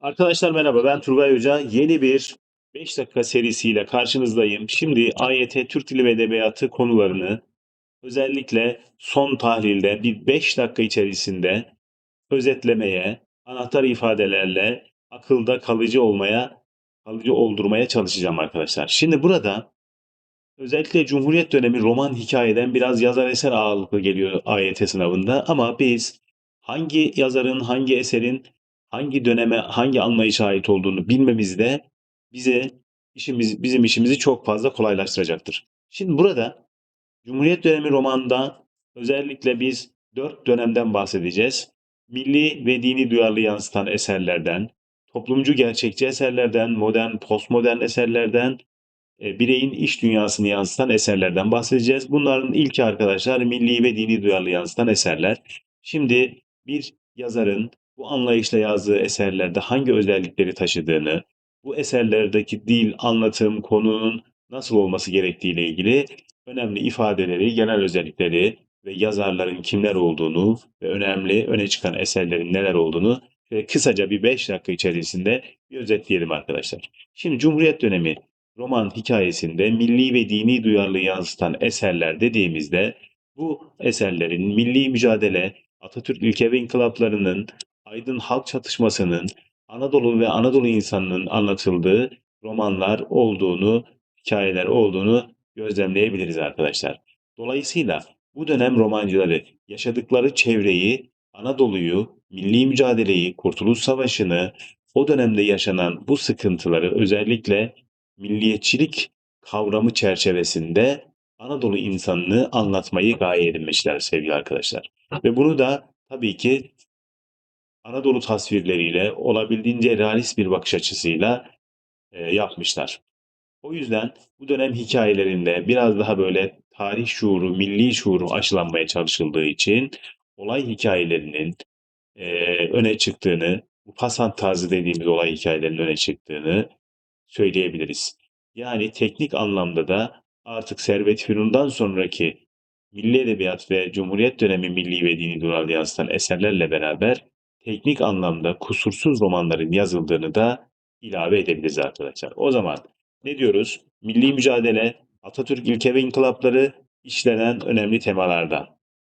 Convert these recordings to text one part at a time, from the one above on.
Arkadaşlar merhaba, ben Turgay Hoca. Yeni bir 5 dakika serisiyle karşınızdayım. Şimdi AYT Türk Dili ve Edebiyatı konularını özellikle son tahlilde bir 5 dakika içerisinde özetlemeye, anahtar ifadelerle akılda kalıcı olmaya, kalıcı oldurmaya çalışacağım arkadaşlar. Şimdi burada özellikle Cumhuriyet dönemi roman hikayeden biraz yazar eser ağırlıklı geliyor AYT sınavında ama biz hangi yazarın, hangi eserin hangi döneme, hangi anlayışa ait olduğunu bilmemiz de bize işimiz, bizim işimizi çok fazla kolaylaştıracaktır. Şimdi burada Cumhuriyet dönemi romanında özellikle biz dört dönemden bahsedeceğiz. Milli ve dini duyarlı yansıtan eserlerden, toplumcu gerçekçi eserlerden, modern, postmodern eserlerden, e, bireyin iş dünyasını yansıtan eserlerden bahsedeceğiz. Bunların ilki arkadaşlar milli ve dini duyarlı yansıtan eserler. Şimdi bir yazarın bu anlayışla yazdığı eserlerde hangi özellikleri taşıdığını, bu eserlerdeki dil, anlatım, konunun nasıl olması gerektiği ile ilgili önemli ifadeleri, genel özellikleri ve yazarların kimler olduğunu ve önemli öne çıkan eserlerin neler olduğunu şöyle kısaca bir 5 dakika içerisinde bir özetleyelim arkadaşlar. Şimdi Cumhuriyet dönemi roman hikayesinde milli ve dini duyarlılığı yansıtan eserler dediğimizde bu eserlerin milli mücadele, Atatürk ilke ve inkılaplarının, aydın halk çatışmasının, Anadolu ve Anadolu insanının anlatıldığı romanlar olduğunu, hikayeler olduğunu gözlemleyebiliriz arkadaşlar. Dolayısıyla bu dönem romancıları yaşadıkları çevreyi, Anadolu'yu, milli mücadeleyi, Kurtuluş Savaşı'nı, o dönemde yaşanan bu sıkıntıları özellikle milliyetçilik kavramı çerçevesinde Anadolu insanını anlatmayı gaye edinmişler sevgili arkadaşlar. Ve bunu da tabii ki Anadolu tasvirleriyle olabildiğince realist bir bakış açısıyla e, yapmışlar. O yüzden bu dönem hikayelerinde biraz daha böyle tarih şuuru, milli şuuru aşılanmaya çalışıldığı için olay hikayelerinin e, öne çıktığını, bu Pasan tarzı dediğimiz olay hikayelerinin öne çıktığını söyleyebiliriz. Yani teknik anlamda da artık Servet Fünun'dan sonraki milli edebiyat ve Cumhuriyet dönemi milli ve dini duyarlı yansıtan eserlerle beraber teknik anlamda kusursuz romanların yazıldığını da ilave edebiliriz arkadaşlar. O zaman ne diyoruz? Milli mücadele, Atatürk ilke ve inkılapları işlenen önemli temalardan.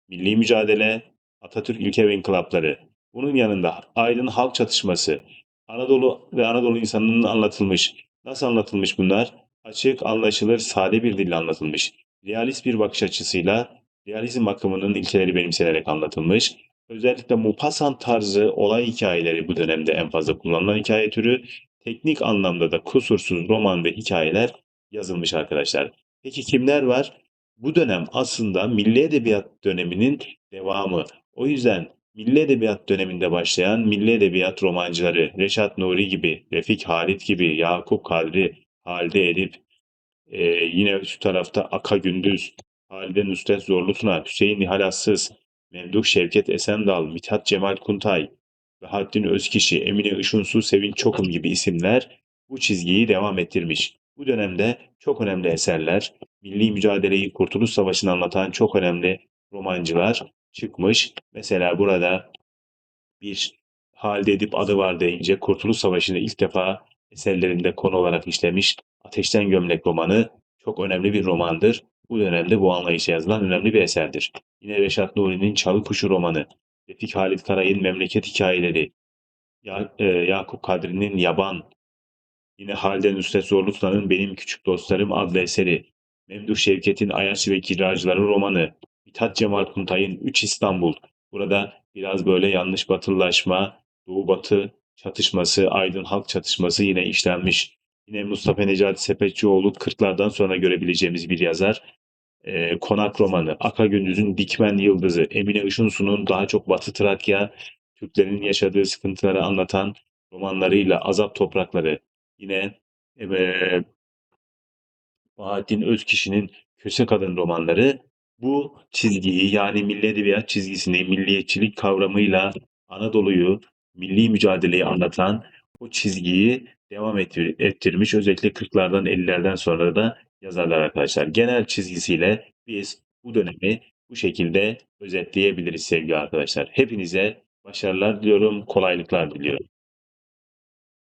Milli mücadele, Atatürk ilke ve inkılapları. Bunun yanında aydın halk çatışması, Anadolu ve Anadolu insanının anlatılmış. Nasıl anlatılmış bunlar? Açık, anlaşılır, sade bir dille anlatılmış. Realist bir bakış açısıyla realizm akımının ilkeleri benimsenerek anlatılmış. Özellikle Mupasan tarzı olay hikayeleri bu dönemde en fazla kullanılan hikaye türü. Teknik anlamda da kusursuz roman ve hikayeler yazılmış arkadaşlar. Peki kimler var? Bu dönem aslında milli edebiyat döneminin devamı. O yüzden milli edebiyat döneminde başlayan milli edebiyat romancıları Reşat Nuri gibi, Refik Halit gibi, Yakup Kadri, Halide Edip, e, yine şu tarafta Aka Gündüz, Halide Nusret Zorlu Tuna, Hüseyin Nihal Assız, Memduh Şevket Esendal, Mithat Cemal Kuntay, Bahattin Özkişi, Emine Işunsu, Sevinç Çokum gibi isimler bu çizgiyi devam ettirmiş. Bu dönemde çok önemli eserler, milli mücadeleyi, Kurtuluş Savaşı'nı anlatan çok önemli romancılar çıkmış. Mesela burada bir Halide Edip adı var deyince Kurtuluş Savaşı'nı ilk defa eserlerinde konu olarak işlemiş. Ateşten Gömlek romanı çok önemli bir romandır. Bu dönemde bu anlayışa yazılan önemli bir eserdir. Yine Reşat Nuri'nin Çalı Kuşu romanı, Refik Halit Karay'ın Memleket Hikayeleri, ya, e, Yakup Kadri'nin Yaban, yine Halide Nusret Zorluklan'ın Benim Küçük Dostlarım adlı eseri, Memduh Şevket'in Ayaş ve Kiracıları romanı, Mithat Cemal Kuntay'ın Üç İstanbul. Burada biraz böyle yanlış batılılaşma, Doğu Batı çatışması, Aydın halk çatışması yine işlenmiş. Yine Mustafa Necati Sepetçioğlu 40'lardan sonra görebileceğimiz bir yazar. Ee, Konak romanı, Aka Gündüz'ün Dikmen Yıldızı, Emine Işınsu'nun daha çok Batı Trakya, Türklerin yaşadığı sıkıntıları anlatan romanlarıyla Azap Toprakları, yine e, Bahattin Özkişi'nin Köse Kadın romanları bu çizgiyi yani milli edebiyat çizgisini milliyetçilik kavramıyla Anadolu'yu, milli mücadeleyi anlatan o çizgiyi devam ettir, ettirmiş. Özellikle 40'lardan 50'lerden sonra da yazarlar arkadaşlar. Genel çizgisiyle biz bu dönemi bu şekilde özetleyebiliriz sevgili arkadaşlar. Hepinize başarılar diliyorum, kolaylıklar diliyorum.